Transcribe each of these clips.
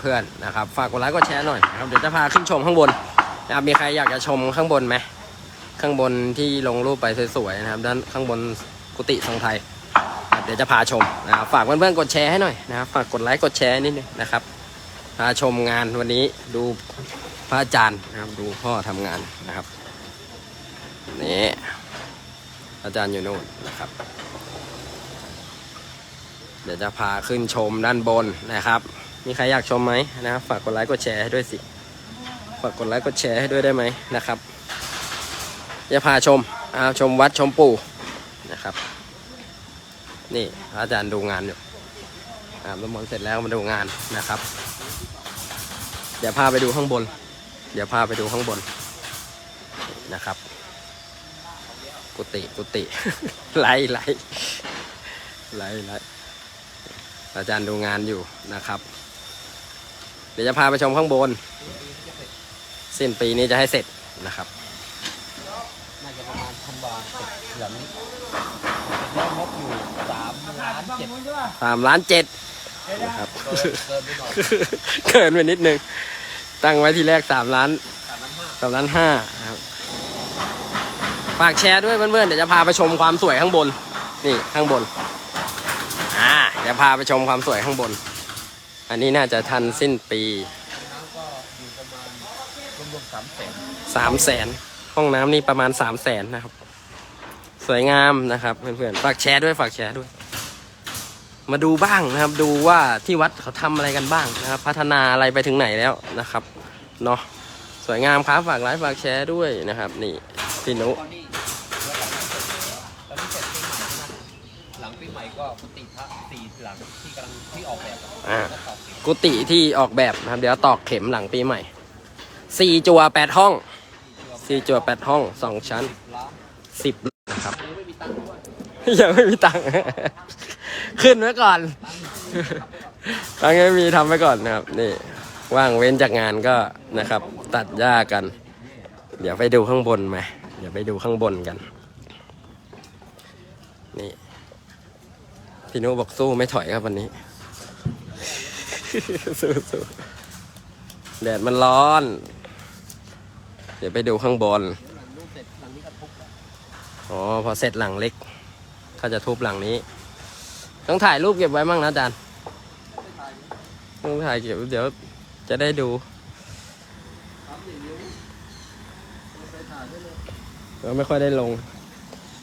เพื่อนๆนะครับ ฝากกดไลค์กดแชร์หน่อยนะครับเดี๋ยวจะพาขึ้นชมข้างบนนะครับมีใครอยากจะชมข้างบนไหมข้างบนที่ลงรูปไปสวยๆนะครับ ด้านข้างบนกุฏิทรงไทยเดี๋ยวจะพาชมนะครับฝากเพื่อนๆกดแชร์ให้หน่อยนะครับฝากกดไลค์กดแชร์นิดนึงนะครับพาชมงานวันนี้ดูพระอาจารย์นะครับดูพ่อทำงานนะครับนี่อาจารย์อยู่นู่นนะครับ เดี๋ยวจะพาขึ้นชมด้านบนนะครับ มีใครอยากชมไหมนะครับ ฝากกดไลค์กดแชร์ให้ด้วยสิ ฝากกดไลค์กดแชร์ให้ด้วยได้ไหมนะครับจะพาชมอาชมวัดชมปู่นะครับ นี่อาจารย์ดูงานอยู่อาบน้ำมนต์เสร็จแล้วมาดูงานนะครับ เดี๋ยวพาไปดูข้างบน เดี๋ยวพาไปดูข้างบนนะครับ กุฏิกุฏิไล่ไล่ไล่ไล่อาจารย์ดูงานอยู่นะครับ ดี๋ยวจะพาไปชมข้างบน สิ้นปีนี้จะให้เสร็จนะครับน่าจะประมาณพันบาทเหลืองยอดงบอยู่สามล้านเจ็ดสามล้านเจ็ดนะครับเกินเกินไปหน่อยเกินไปนิดนึง ตั้งไว้ทีแรกสามล้านสามล้านห้าสามล้านห้านะครับฝากแชร์ด้วยเพื่อนๆเดี๋ยวจะพาไปชมความสวยข้างบน นี่ข้างบนอ่าเดี๋ยวพาไปชมความสวยข้างบน อันนี้น่าจะทันสิ้นปีน้ำก็อยู่ประมาณรวมๆสามแสนสามแสนห้องน้ำนี่ประมาณสามแสนนะครับ สวยงามนะครับเพื่อนๆฝากแชร์ด้วยฝากแชร์ด้วย มาดูบ้างนะครับ ดูว่าที่วัดเขาทำอะไรกันบ้างนะครับ พัฒนาอะไรไปถึงไหนแล้วนะครับเนาะสวยงามครับฝากไลค์ฝากแชร์ด้วยนะครับ นี่พี่นุตอนนี้ตอนนี้เสร็จปีใหม่ใช่ไหมหลังปีใหม่ก็กุฏิพระสี่หลังที่กำลังที่ออกแบบอะอ่าแล้ว กุฏิที่ออกแบบนะครับ เดี๋ยวตอกเข็มหลังปีใหม่สี่จัวแปดห้องสี่จัวแปดห้องสองชั้นสิบนะครับยังไม่มีตังค์ด้วยยังไม่มีตังค์ ขึ้นไว้ก่อนตังค์ยังไม่มีทำไว้ก่อนนะครับ นี่ ว่างเว้นจากงานก็นะครับ ตัดหญ้ากัน เดี๋ยวไปดูข้างบนไหมเดี๋ยวไปดูข้างบนกัน นี่พี่นุบอกสู้ไม่ถอยครับวันนี้ สู้สู้แดดมันร้อน เดี๋ยวไปดูข้างบนหลังนู้นเสร็จหลังนี้ก็ทุบแล้วอ๋อ พอเสร็จหลังเล็ก ก็จะทุบหลังนี้ ต้องถ่ายรูปเก็บไว้มั่งนะอาจารย์ต้องถ่ายเก็บเดี๋ยวจะได้ดูเราไม่ค่อยได้ลง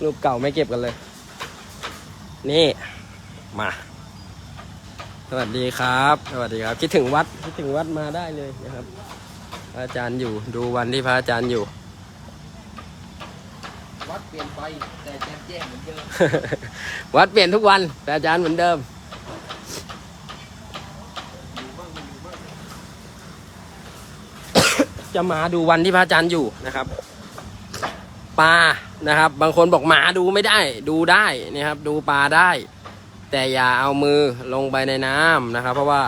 รูปเก่าไม่เก็บกันเลย นี่ มา สวัสดีครับ สวัสดีครับ คิดถึงวัดคิดถึงวัดมาได้เลยนะครับพระอาจารย์อยู่ดูวันที่พระอาจารย์อยู่ วัดเปลี่ยนไปแต่แจ้งแจ้งเหมือนเดิม วัดเปลี่ยนทุกวัน แต่อาจารย์เหมือนเดิมจะมาดูวันที่พระอาจารย์อยู่นะครับปลานะครับ บางคนบอกหมาดูไม่ได้ ดูได้นะครับ ดูปลาได้ แต่อย่าเอามือลงไปในน้ำนะครับ เพราะว่า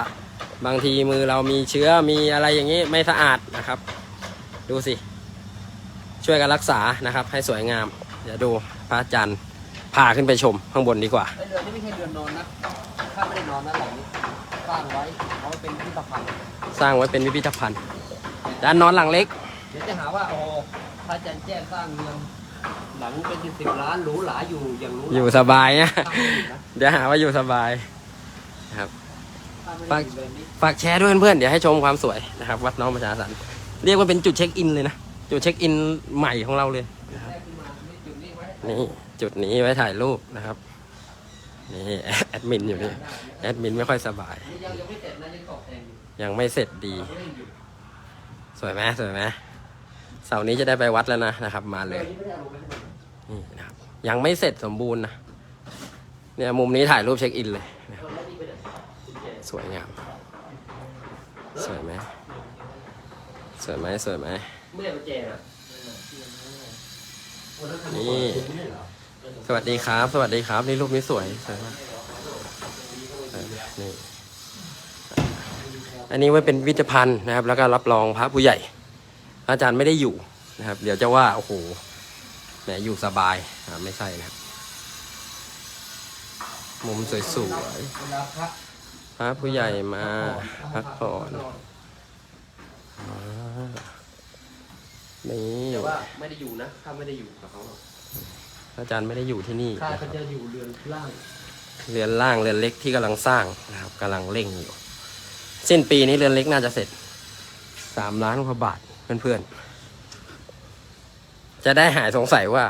บางทีมือเรามีเชื้อมีอะไรอย่างนี้ไม่สะอาดนะครับ ดูสิ ช่วยกันรักษานะครับ ให้สวยงาม เดี๋ยวดูพระอาจารย์พาขึ้นไปชมข้างบนดีกว่าไอเรือนนี่ไม่ใช่เรือนนอนนะถ้าไม่ได้นอนนะหลังนี้สร้างไว้เอาไว้เป็นพิพิธภัณฑ์สร้างไว้เป็นพิพิธภัณฑ์ด้านนอนหลังเล็กเดี๋ยวจะหาว่าโอ้พระอาจารย์แจ้งสร้างเรือนหลังเป็นสิบสิบล้านหรูหราอยู่อย่างหรูหราอยู่สบายนะ สร้างไม่ถึงนะเดี๋ยวหาว่าอยู่สบายสร้างไม่ได้อยู่เรือนนี้ฝากแชร์ด้วยเพื่อนๆเดี๋ยวให้ชมความสวยนะครับ วัดน้องประชาสรรค์เรียกว่าเป็นจุดเช็คอินเลยนะ จุดเช็คอินใหม่ของเราเลยแรกขึ้นมานี่จุดนี้ไว้นี่จุดนี้ไว้ถ่ายรูปนะครับนี่แอดมินอยู่นี่แอดมินไม่ค่อยสบายนี่ยังยังไม่เสร็จนะยังตกแต่งอยู่ยังไม่เสร็จดียังไม่ได้อยู่สวยไหมสวยไหมเสาร์นี้จะได้ไปวัดแล้วนะนะครับ มาเลยยังไม่ได้เอาลงไปให้มันนี่นะครับยังไม่เสร็จสมบูรณ์นะ เนี่ยมุมนี้ถ่ายรูปเช็คอินเลย สวยงาม สวยไหมสวยไหมสวยไหมเมื่อไหร่มาแจกอะนี่สวัสดีครับ สวัสดีครับ นี่รูปนี้สวยสวยมากออนี่อันนี้ไว้เป็นพิพิธภัณฑ์นะครับ แล้วก็รับรองพระผู้ใหญ่ อาจารย์ไม่ได้อยู่นะครับ เดี๋ยวจะว่า โอ้โหแหมอยู่สบายอ่าไม่ใช่นะครับ มุมสวยๆเวลาพระพระผู้ใหญ่มาพักผ่อนอ่านี่แต่ว่าไม่ได้อยู่นะข้าไม่ได้อยู่กับเขาหรอกพระอาจารย์ไม่ได้อยู่ที่นี่ข้านะคก็รับจะอยู่เรือนล่าง เรือนล่างเรือนเล็กที่กำลังสร้างนะครับกำลังเร่งอยู่สิ้นปีนี้เรือนเล็กน่าจะเสร็จสามล้านกว่าบาทเพื่อนๆจะได้หายสงสัยว่า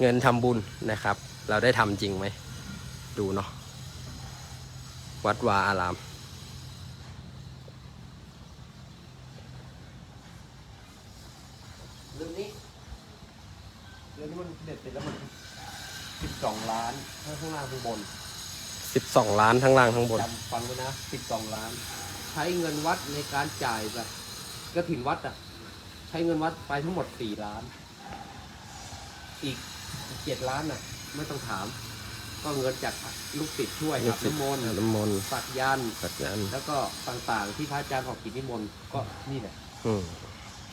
เงินทำบุญนะครับ เราได้ทำจริงไหม ดูเนาะวัดวาอาราม เรื่องนี้เรื่องนี้มันเด็ดเสร็จแล้วมันสิบสองล้านข้างข้างล่างข้างบนสิบสองล้านทั้งล่างทั้งบนจำฟังไว้นะสิบสองล้าน ใช้เงินวัดในการจ่ายแบบกระถิ่นวัดอะ ใช้เงินวัดไปทั้งหมดสี่ล้าน อีกเจ็ดล้านอะ ไม่ต้องถาม ก็เงินจากลูกศิษย์ช่วยลูอากบศิษย์น้ำมนต์น้ำมนต์สักยันต์สักยันต์แล้วก็ต่างๆที่พระอาจารย์ออกกิจนิมนต์ก็นี่แหละ อืม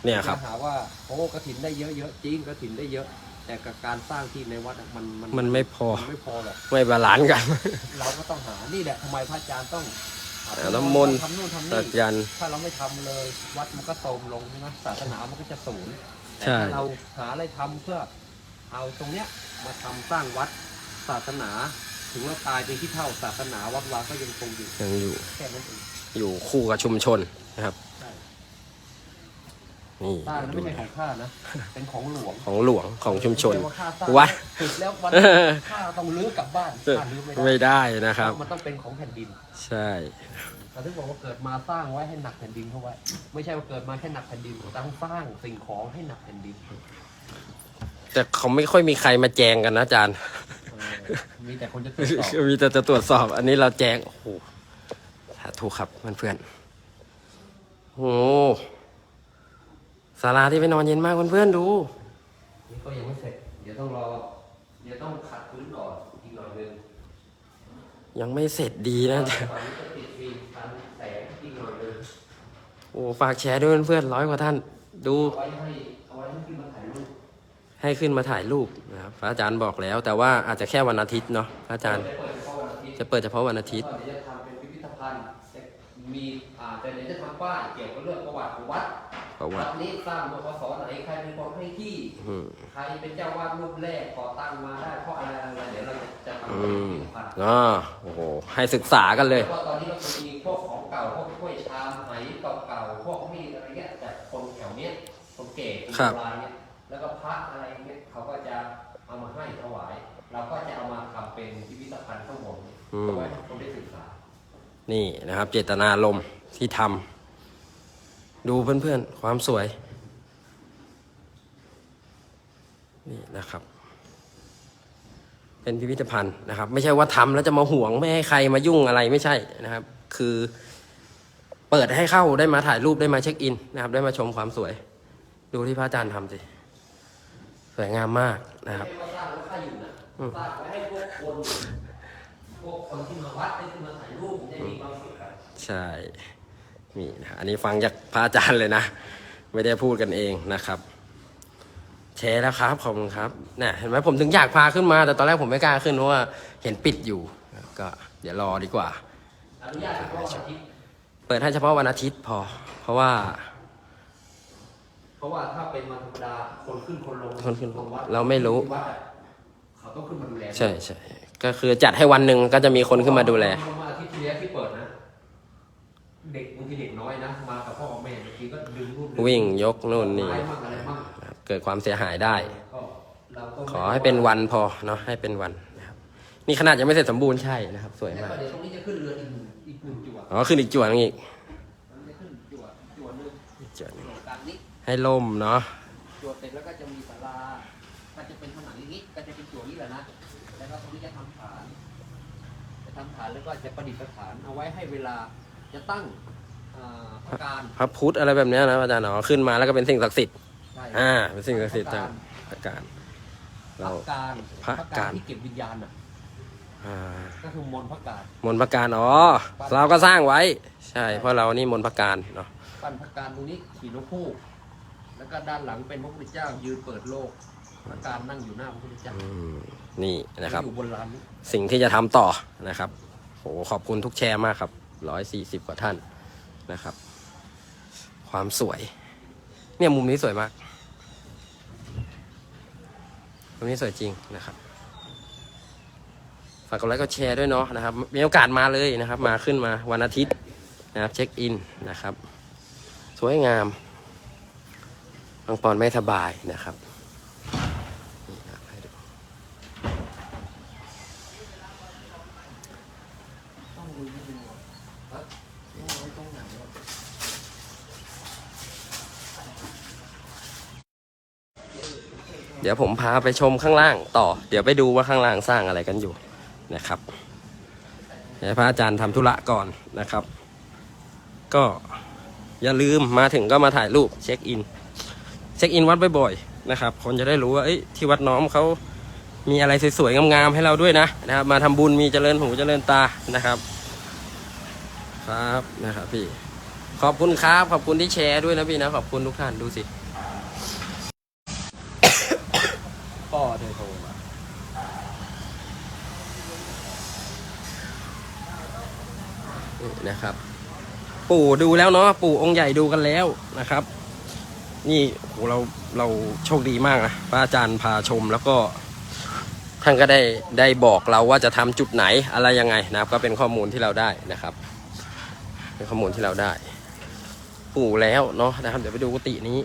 เนี่ยครับจะหาว่าโอ้กระถินได้เยอะเยอะจริงกระถินได้เยอะ แต่กับการสร้างที่ในวัดอะมันมันมันไม่พอ มันไม่พอหรอกไม่บาลานซ์กัน เราก็ต้องหานี่แหละทำไมพระอาจารย์ต้องหาหาน้ำมนต์ ทำนู่นทำสันี่กยันต์ถ้าเราไม่ทำเลย วัดมันก็โทรมลงใช่ไหมศาสนามันก็จะสูญแต่ใช่ ถ้าเราหาอะไรทำเพื่อเอาตรงเนี้ย มาทำสร้างวัดศาสนา ถึงเราตายเป็นที่เท่าศาสนาวัดวาก็ยังคงอยู่ยังอยู่ แค่นั้นเองอยู่คู่กับชุมชนนะครับใช่นี่สร้างนั้นไม่ใช่ของข้านะ เป็นของหลวงของหลวงของชุมชนไใว่าข้าสร้างวัดติดแล้ววันเออข้าต้องลื้อกลับบ้านข้าลื้อไม่ได้ไม่ได้นะครับเพามันต้องเป็นของแผ่นดิน ใช่เราถึงบอกว่าเกิดมาสร้างไว้ให้หนักแผ่นดินเข้าไว้ ไม่ใช่ว่าเกิดมาแค่หนักแผ่นดินต้องสร้างสิ่งของให้หนักแผ่นดิน แต่เขาไม่ค่อยมีใครมาแจงกันนะอาจารย์เออมีแต่คนจะตรวจสอบมีแต่จะตรวจสอบ อันนี้เราแจง โอ้โหสาธุครับเพื่อนๆโอ้โหศาลาที่ไปนอนเย็นมากเพื่อนๆดู นี่ก็ยังไม่เสร็จ เดี๋ยวต้องรอ เดี๋ยวต้องขัดพื้นก่อนอีกหน่อยนึงยังไม่เสร็จดีนะอาจารย์ตอนนี้ก็ติดฟิล์มกันแสงอีกหน่อยนึงโอ้ฝากแชร์ด้วยเพื่อนๆร้อยกว่าท่าน ดูเอาไว้ให้ ให้ขึ้นมาถ่ายรูปนะครับพระอาจารย์บอกแล้ว แต่ว่าอาจจะแค่วันอาทิตย์เนาะพระอาจารย์จะเปิดเฉพาะวันอาทิตย์จะเปิดเฉพาะวันอาทิตย์ก็เดี๋ยวจะทำเป็นพิพิธภัณฑ์จะมีอ่าแต่เดี๋ยวจะทำป้ายเกี่ยวกับเรื่องประวัติของวัดประวัวัติดนี้สร้างมาพศไหนใครเป็นคนให้ที่อืมใครเป็นเจ้าวาดรูปแรกก่อตั้งมาได้เพราะอะไรอะไรเดี๋ยวเราจะจะทำอืเป็นมพิพิธภัณฑ์อ๋อโอ้โหให้ศึกษากันเลยแล้วก็ตอนนี้เราจะมีพวกของเก่าพวกถ้วยชามไหเก่าๆพวกมีดอะไรเงี้ยจากคนแถวเนี้ยคนเก๋คนครับโบราณเนี่ยแล้วก็พระอะไรเงี้ยเขาก็จะเอามาให้ถวาย เราก็จะเอามาทำเป็นพิพิธภัณฑ์ทั้งหมดอืมเอาไว้ให้คนได้ศึกษา นี่นะครับ เจตนารมณ์ที่ทำดูเพื่อนๆ ความสวย นี่นะครับ เป็นพิพิธภัณฑ์นะครับ ไม่ใช่ว่าทำแล้วจะมาห่วงไม่ให้ใครมายุ่งอะไรไม่ใช่นะครับ คือ เปิดให้เข้าได้มาถ่ายรูปได้มาเช็คอินนะครับ ได้มาชมความสวย ดูที่พระอาจารย์ทำสิ สวยงามมากนะครับ ไม่ได้ว่า สร้างแล้วค่าอยู่นะอืมสร้างไว้ให้พวกคนพวกคนที่มาวัดได้ขึ้นมาถ่ายรูปได้มีความสุขกันใช่นี่นะอันนี้ฟังจากพระอาจารย์เลยนะ ไม่ได้พูดกันเองนะครับแชร์แล้วครับขอบคุณครับน่ะเห็นไหมผมถึงอยากพาขึ้นมา แต่ตอนแรกผมไม่กล้าขึ้นเพราะว่าเห็นปิดอยู่ ก็เดี๋ยวรอดีกว่าอนุญาตเฉพาะวันอาทิตย์เปิดให้เฉพาะวันอาทิตย์พอ เพราะว่า เพราะว่าถ้าเป็นวันธรรมดาคนขึ้นคนลงคนขึ้นตงวัดเราไม่รู้วัดอะเขา ต้องขึ้นมาดูแลใช่ใช่ก็คือจัดให้วันหนึ่งก็จะมีคนขึ้นมาดูแลมาอาทิตย์ที่แล้วที่เปิดนะ เด็กบางทีเด็กน้อยนะมากับพ่อกับแม่บางทีก็ดึงรูปดึวิ่งยกนู่นนี่ไม้มั่งอะไรมั่งเกิดความเสียหายได้ก็เราก็ไม่ขอให้เป็นวันพอเนาะให้เป็นวันนะครับนี่ขนาดยังไม่เสร็จสมบูรณ์ใช่นะครับ สวยแล้วมากก็เดี๋ยวตรงนี้จะขึ้นเรืออีกหนึ่งอีกหนึ่งจั่วอ๋อขึ้นอีกจวนงอีกมันจะขึ้นจั่วจั่วหนึ่งอีกจวนหนึ่งจั่วกลางนี้ให้ล่มเนาะจั่วเสร็จแล้วก็จะมี ทำฐานแล้วก็จะประดิษฐานเอาไว้ให้เวลาจะตั้งอ่าพระการพระพุทธอะไรแบบเนี้ยนะอาจารย์เนาะขึ้นมาแล้วก็เป็นสิ่งศักดิ์สิทธิ์ใช่อ่าเป็นสิ่งศักดิ์สิทธิ์พทาระงการพระการเราพระการพระการที่เก็บวิญญาณอะอ่าก็คือมนต์พระการมนต์พระการอ๋อเราก็สร้างไว้ ใช่ เพราะเรานี่มนต์พระการเนาะปั้นพระการตรงนี้ขี่นกฮูกแล้วก็ด้านหลังเป็นพระพุทธเจ้ายืนเปิดโลกพระการนั่งอยู่หน้าพระพุทธเจ้าอืม นี่นะครับ อยู่บนลานนี้สิ่งที่จะทำต่อนะครับขอบคุณทุกแชร์มากครับร้อยสี่สิบกว่าท่านนะครับ ความสวย เนี่ยมุมนี้สวยมาก มุมนี้สวยจริงนะครับ ฝากกดไลค์กดแชร์ด้วยเนาะนะครับ มีโอกาสมาเลยนะครับ มาขึ้นมาวันอาทิตย์นะครับ เช็คอินนะครับ สวยงามบางปอนไม่สบายนะครับนี่ครับให้ดูเดี๋ยวผมพาไปชมข้างล่างต่อ เดี๋ยวไปดูว่าข้างล่างสร้างอะไรกันอยู่นะครับเดี๋ยวพระอาจารย์ทำธุระก่อนนะครับ ก็อย่าลืมมาถึงก็มาถ่ายรูปเช็คอิน เช็คอินวัดบ่อยๆนะครับ คนจะได้รู้ว่าที่วัดน้อมเขามีอะไรสวยๆงามๆให้เราด้วยนะนะครับ มาทำบุญมีเจริญหูเจริญตานะครับ ครับนะครับพี่ขอบคุณครับขอบคุณที่แชร์ด้วยนะพี่นะขอบคุณทุกท่านดูสิ พ่อเธอโทรมานี่นะครับ ปู่ดูแล้วเนาะปู่องค์ใหญ่ดูกันแล้วนะครับ นี่โหเราเราโชคดีมากนะพระอาจารย์พาชมแล้วก็ท่านก็ได้ได้บอกเราว่าจะทำจุดไหนอะไรยังไงนะครับ ก็เป็นข้อมูลที่เราได้นะครับ เป็นข้อมูลที่เราได้ ปู่แล้วเนาะนะครับ เดี๋ยวไปดูกุฏินี้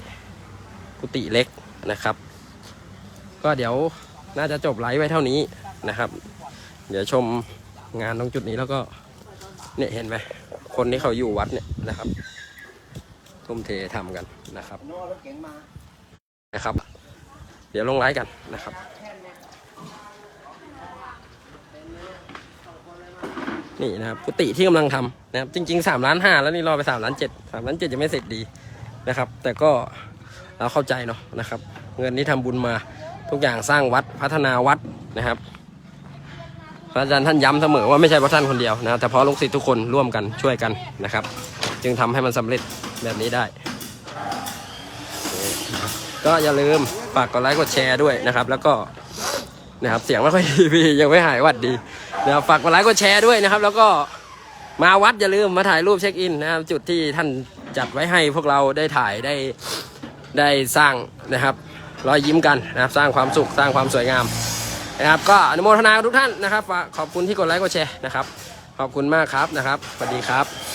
กุฏิเล็กนะครับ ก็เดี๋ยว น่าจะจบไลฟ์ไว้เท่านี้นะครับ เดี๋ยวชมงานตรงจุดนี้แล้วก็เนี่ยเห็นไหมคนที่เขาอยู่วัดเนี่ยนะครับ ทุ่มเททำกันนะครับนะครับ เดี๋ยวลงไลฟ์กันนะครับนี่นะครับกุฏิที่กำลังทำนะครับจริงๆสามล้านห้าแล้วนี่รอไปสามล้านเจ็ดสามล้านเจ็ดยังไม่เสร็จดีนะครับ แต่ก็เราเข้าใจเนาะนะครับ เงินที่ทำบุญมา ทุกอย่างสร้างวัดพัฒนาวัดนะครับ พระอาจารย์ท่านย้ำเสมอว่าไม่ใช่เพราะท่านคนเดียวนะแต่เพราะลูกศิษย์ทุกคนร่วมกันช่วยกันนะครับ จึงทำให้มันสำเร็จแบบนี้ได้ ก็อย่าลืมฝากกดไลค์กดแชร์ด้วยนะครับ แล้วก็นะครับเสียงไม่ค่อยดีพี่ยังไม่หายวัดดีนะครับฝากกดไลค์กดแชร์ด้วยนะครับ แล้วก็มาวัดอย่าลืมมาถ่ายรูปเช็คอินนะครับจุดที่ท่านจัดไว้ให้พวกเราได้ถ่ายได้ได้สร้างนะครับ รอยยิ้มกันนะครับ สร้างความสุขสร้างความสวยงามนะครับ ก็อนุโมทนาทุกท่านนะครับขอบคุณที่กดไลค์กดแชร์นะครับ ขอบคุณมากครับนะครับสวัสดีครับ